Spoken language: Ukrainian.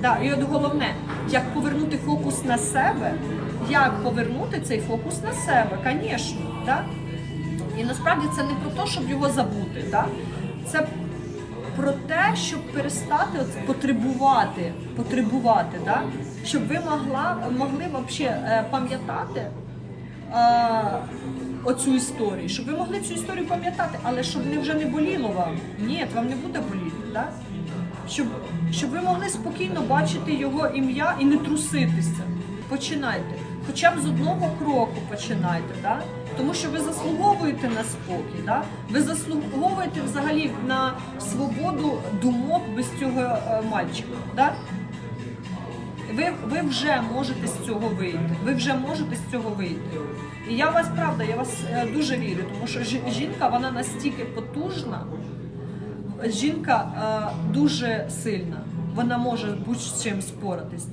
Да, і от головне, як повернути фокус на себе, як повернути цей фокус на себе, звісно. Да? І насправді це не про те, щоб його забути. Да? Це про те, щоб перестати от потребувати, потребувати, да? щоб ви могла, могли е, пам'ятати е, оцю історію, щоб ви могли цю історію пам'ятати, але щоб не вже не боліло вам. Ні, вам не буде боліти. Да? Щоб, щоб ви могли спокійно бачити його ім'я і не труситися. Починайте. Хоча б з одного кроку починайте, да? тому що ви заслуговуєте на спокій, да? ви заслуговуєте взагалі на свободу думок без цього е, мальчика. Да? Ви, ви вже можете з цього вийти. Ви вже можете з цього вийти. І я вас правда, я вас е, дуже вірю, тому що жінка вона настільки потужна, жінка е, дуже сильна. Вона може будь-чим споратись.